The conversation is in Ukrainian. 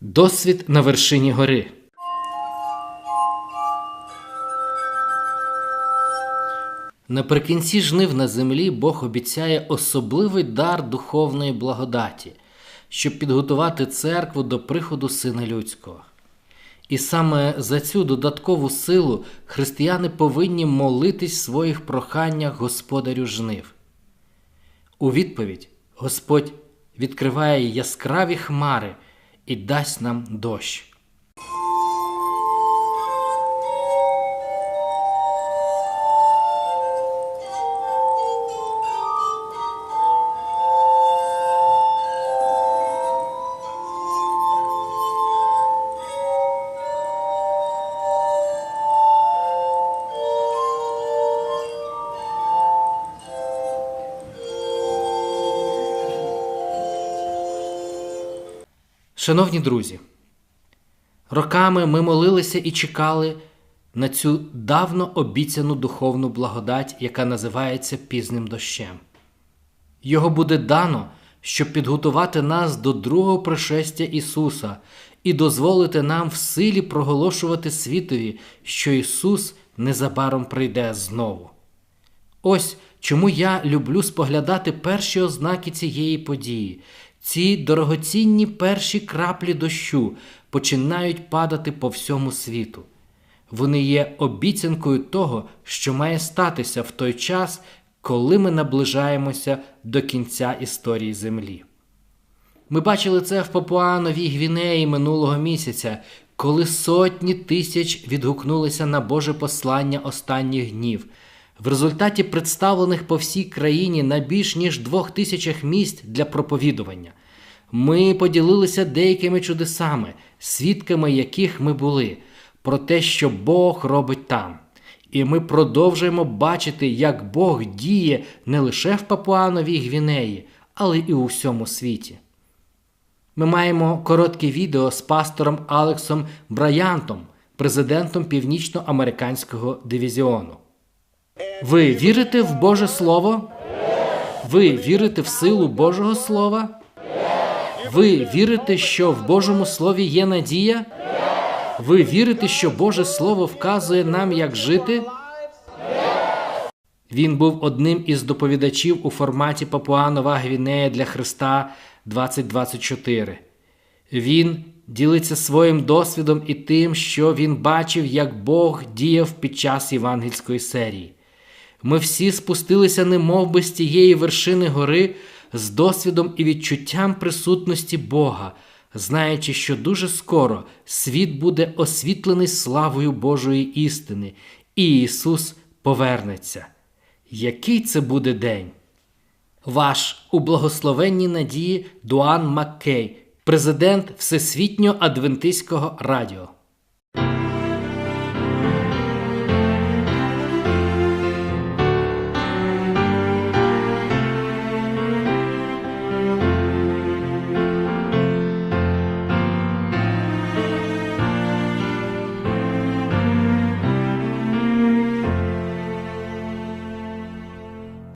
Досвід на вершині гори. Наприкінці жнив на землі Бог обіцяє особливий дар духовної благодаті, щоб підготувати церкву до приходу Сина Людського. І саме за цю додаткову силу християни повинні молитись в своїх проханнях Господарю жнив. У відповідь Господь відкриває яскраві хмари і дасть нам дощ. Шановні друзі, роками ми молилися і чекали на цю давно обіцяну духовну благодать, яка називається пізним дощем. Його буде дано, щоб підготувати нас до другого пришестя Ісуса і дозволити нам в силі проголошувати світові, що Ісус незабаром прийде знову. Ось чому я люблю споглядати перші ознаки цієї події. Ці дорогоцінні перші краплі дощу починають падати по всьому світу. Вони є обіцянкою того, що має статися в той час, коли ми наближаємося до кінця історії Землі. Ми бачили це в Папуановій Гвінеї минулого місяця, коли сотні тисяч відгукнулися на Боже послання останніх днів. В результаті представлених по всій країні на більш ніж двох тисячах місць для проповідування. Ми поділилися деякими чудесами, свідками яких ми були, про те, що Бог робить там. І ми продовжуємо бачити, як Бог діє не лише в Папуановій Гвінеї, але і у всьому світі. Ми маємо коротке відео з пастором Алексом Браянтом, президентом Північноамериканського дивізіону. Ви вірите в Боже Слово? Ви вірите в силу Божого Слова? Ви вірите, що в Божому Слові є надія? Ви вірите, що Боже Слово вказує нам, як жити? Він був одним із доповідачів у форматі Папуанова Гвінея для Христа 2024. Він ділиться своїм досвідом і тим, що він бачив, як Бог діяв під час євангельської серії. Ми всі спустилися немов би з тієї вершини гори з досвідом і відчуттям присутності Бога, знаючи, що дуже скоро світ буде освітлений славою Божої істини, і Ісус повернеться. Який це буде день? Ваш у благословенній надії Дуан Маккей, президент Всесвітнього Адвентистського радіо.